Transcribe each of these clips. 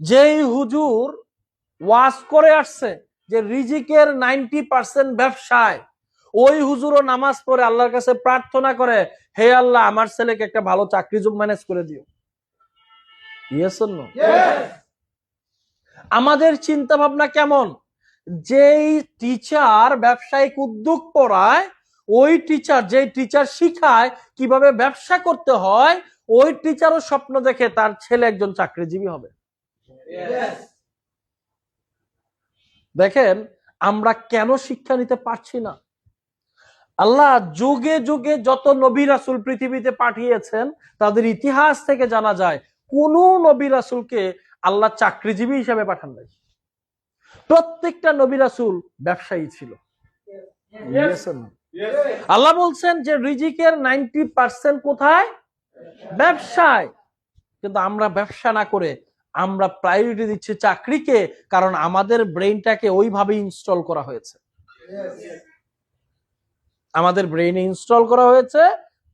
যেই হুজুর ওয়াজ করে আসছে যে রিজিকের নাইনটি পার্সেন্ট ব্যবসায়, ওই হুজুরও নামাজ পড়ে আল্লাহর কাছে প্রার্থনা করে, হে আল্লাহ, আমার ছেলেকে একটা ভালো চাকরি জব ম্যানেজ করে দিও? আমাদের চিন্তা ভাবনা কেমন? যেই টিচার ব্যবসায়িক উদ্যোগ পড়ায়, ওই টিচার যেই টিচার শিখায় কীভাবে ব্যবসা করতে হয়, ওই টিচারও স্বপ্ন দেখে তার ছেলে একজন চাকরিজীবী হবে। দেখেন আমরা কেন শিক্ষা নিতে পারছি না? আল্লাহ যুগে যুগে যত নবী রাসুল পৃথিবীতে পাঠিয়েছেন তাদের ইতিহাস থেকে জানা যায় কোন নবী রাসুলকে আল্লাহ চাকরিজীবী হিসেবে পাঠান নাই। প্রত্যেকটা নবী রাসুল ব্যবসায়ী ছিল? আল্লাহ বলছেন যে রিজিকের নাইনটি পার্সেন্ট কোথায়? ব্যবসায়। কিন্তু আমরা ব্যবসা না করে আমরা প্রায়োরিটি দিচ্ছি চাকরিকে, কারণ আমাদের ব্রেইনটাকে ওইভাবে ইনস্টল করা হয়েছে। আমাদের ব্রেইনে ইনস্টল করা হয়েছে,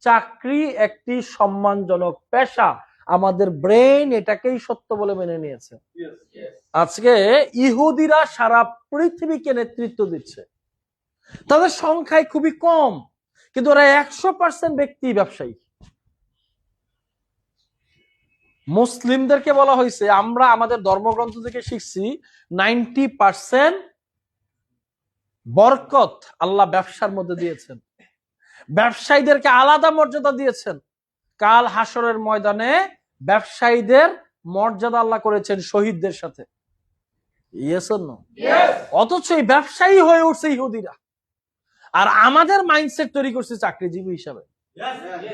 চাকরি একটি সম্মানজনক পেশা। আমাদের ব্রেইন এটাকেই সত্য বলে মেনে নিয়েছে। আজকে ইহুদিরা সারা পৃথিবীকে নেতৃত্ব দিচ্ছে। তাদের সংখ্যায় খুবই কম, কিন্তু ওরা একশো পার্সেন্ট ব্যক্তি ব্যবসায়ী। মুসলিমদেরকে বলা হয়েছে আমরা আমাদের ধর্মগ্রন্থ থেকে শিখছি নাইনটি পার্সেন্ট বরকত আল্লাহ ব্যবসার মধ্যে দিয়েছেন। ব্যবসায়ীদেরকে আলাদা মর্যাদা দিয়েছেন। কাল হাসরের ময়দানে ব্যবসায়ীদের মর্যাদা আল্লাহ করেছেন শহীদদের সাথে। অথচ এই ব্যবসায়ী হয়ে উঠছে ইহুদিরা। আর আমাদের মাইন্ডসেট তৈরি করছে চাকরিজীবী হিসাবে।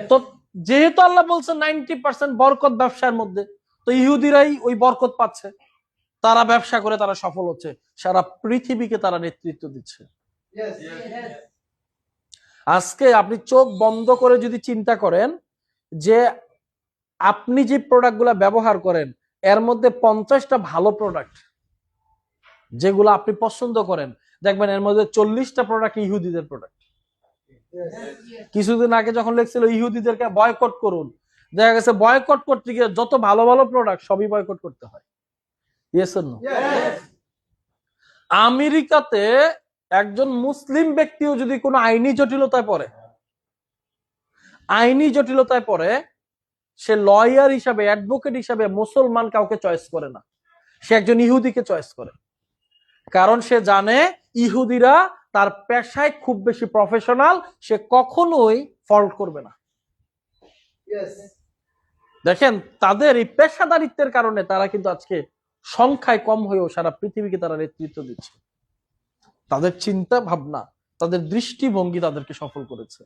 তো যেহেতু আল্লাহ বলছে নাইনটি পার্সেন্ট বরকত ব্যবসার মধ্যে তো ইহুদিরাই ওই বরকত পাচ্ছে। তারা ব্যবসা করে তারা সফল হচ্ছে। সারা পৃথিবীকে তারা নেতৃত্ব দিচ্ছে। আজকে আপনি চোখ বন্ধ করে যদি চিন্তা করেন যে আপনি যে প্রোডাক্টগুলা ব্যবহার করেন এর মধ্যে পঞ্চাশটা ভালো প্রোডাক্ট যেগুলো আপনি পছন্দ করেন দেখবেন এর মধ্যে চল্লিশটা প্রোডাক্ট ইহুদিদের প্রোডাক্ট কিছুদিন আগে যখন লেখছিল ইহুদিদেরকে বয়কট করুন। দেখা গেছে বয়কট করতে গিয়ে যত ভালো ভালো প্রোডাক্ট সবই বয়কট করতে হয়? আমেরিকাতে একজন মুসলিম ব্যক্তিও যদি কোনো আইনি জটিলতায় পড়ে আইনি জটিলতায় পড়ে সে লয়ার হিসাবে অ্যাডভোকেট হিসাবে মুসলমান কাউকে চয়েস করে না। সে একজন ইহুদিকে চয়েস করে। কারণ সে জানে ইহুদিরা তার পেশায় খুব বেশি প্রফেশনাল সে কখনোই ফল্ট করবে না। দেখেন তাদের এই পেশাদারিত্বের কারণে তারা কিন্তু আজকে সংখ্যায় কম হয়েও সারা পৃথিবীকে তারা নেতৃত্ব দিচ্ছে। তাদের চিন্তা ভাবনা তাদের দৃষ্টিভঙ্গি তাদেরকে সফল করেছে।